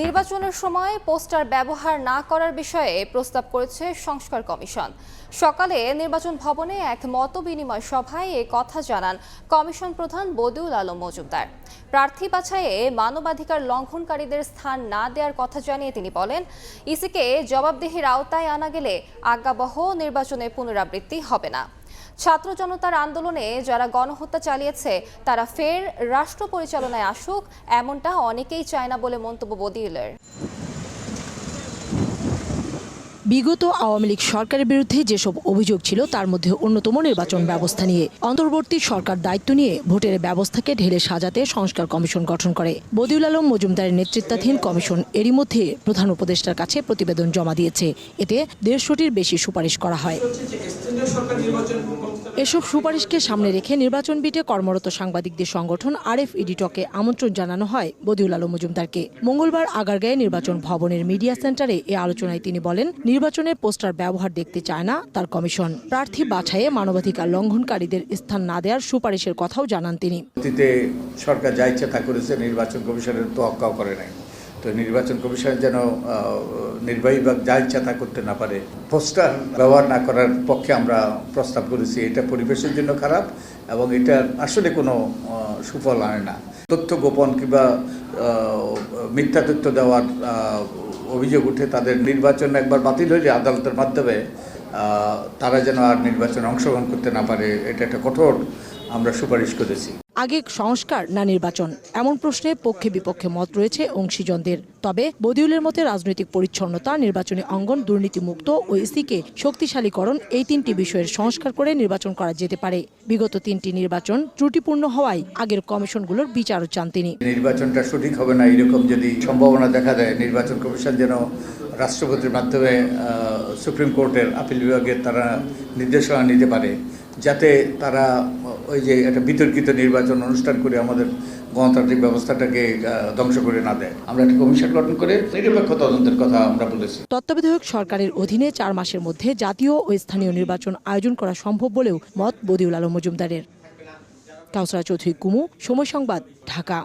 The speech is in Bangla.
নির্বাচনের সময় পোস্টার ব্যবহার না করার বিষয়ে প্রস্তাব করেছে সংস্কার কমিশন। সকালে নির্বাচন ভবনে এক মত বিনিময় সভায় এ কথা জানান কমিশন প্রধান বদিউল আলম মজুমদার। প্রার্থী বাছাইয়ে মানবাধিকার লঙ্ঘনকারীদের স্থান না দেওয়ার কথা জানিয়ে তিনি বলেন, ইসিকে জবাবদিহির আওতায় আনা গেলে আজ্ঞাবহ নির্বাচনে পুনরাবৃত্তি হবে না। ছাত্র জনতার আন্দোলনে যারা গণহত্যা চালিয়েছে, তারা ফের রাষ্ট্র পরিচালনায় আসুক, এমনটা অনেকেই চায় না বলে মন্তব্য বদিউলের। বিগত আওয়ামী লীগ সরকারের বিরুদ্ধে যেসব অভিযোগ ছিল, তার মধ্যে অন্যতম নির্বাচন ব্যবস্থা নিয়ে। অন্তর্বর্তী সরকার দায়িত্ব নিয়ে ভোটের ব্যবস্থাকে ঢেলে সাজাতে সংস্কার কমিশন গঠন করে। বদিউল আলম মজুমদারের নেতৃত্বাধীন কমিশন এরই মধ্যে প্রধান উপদেষ্টার কাছে প্রতিবেদন জমা দিয়েছে। এতে দেড়শোটির বেশি সুপারিশ করা হয়। এসব সুপারিশকে সামনে রেখে নির্বাচন বিটে কর্মরত সাংবাদিকদের সংগঠন আরএফ ইডিটকে আমন্ত্রণ জানানো হয় বদিউল আলম মজুমদারকে। মঙ্গলবার আগারগাঁয়ে নির্বাচন ভবনের মিডিয়া সেন্টারে এ আলোচনায় তিনি বলেন নির্বাচনের পোস্টার ব্যবহার দেখতে চায় না তার কমিশন। প্রার্থী বাছাইয়ে মানবাধিকার লঙ্ঘনকারীদের স্থান না দেওয়ার সুপারিশের কথাও জানান তিনি। সরকার যা ইচ্ছা তা করেছে, নির্বাচন কমিশনের তো অক্কাও করে নাই। তো নির্বাচন কমিশন যেন নির্বাহী বিভাগ যা ইচ্ছা তা করতে না পারে। পোস্টার ব্যবহার না করার পক্ষে আমরা প্রস্তাব করেছি। এটা পরিবেশের জন্য খারাপ এবং এটা আসলে কোনো সুফল আনে না। তথ্য গোপন কিংবা মিথ্যা তথ্য দেওয়ার অভিযোগ উঠে তাদের নির্বাচন একবার বাতিল হলে আদালতের মাধ্যমে তারা যেন আর নির্বাচনে অংশগ্রহণ করতে না পারে, এটা একটা কঠোর আমরা সুপারিশ করেছি। আগে সংস্কার না নির্বাচন? এমন প্রশ্নে পক্ষে বিপক্ষে মত রয়েছে অংশীজনদের। তবে বদিউলের মতে রাজনৈতিক পরিচ্ছন্নতা, নির্বাচনী অঙ্গন দুর্নীতিমুক্ত ও ইসিকে শক্তিশালীকরণ এই তিনটি বিষয়ের সংস্কার করে নির্বাচন করা যেতে পারে। বিগত তিনটি নির্বাচন ত্রুটিপূর্ণ হওয়ায় আগের কমিশনগুলোর বিচারও চান তিনি। নির্বাচনটা সঠিক হবে না এরকম যদি সম্ভাবনা দেখা দেয়, নির্বাচন কমিশন যেন রাষ্ট্রপতির মাধ্যমে সুপ্রিম কোর্টের আপিল বিভাগের তারা নির্দেশনা নিতে পারে, যাতে তারা ওই যে একটা বিতর্কিত নির্বাচন অনুষ্ঠান করে আমাদের গণতান্ত্রিক ব্যবস্থাটাকে ধ্বংস করে না দেয়। আমরা একটা কমিশন গঠন করে নিরপেক্ষ তদন্তের কথা আমরা বলেছি। তত্ত্বাবধায়ক সরকারের অধীনে চার মাসের মধ্যে জাতীয় ও স্থানীয় নির্বাচন আয়োজন করা সম্ভব বলেও মত বদিউল আলম মজুমদারের। কাউসরা চৌধুরী কুমু, সময় সংবাদ, ঢাকা।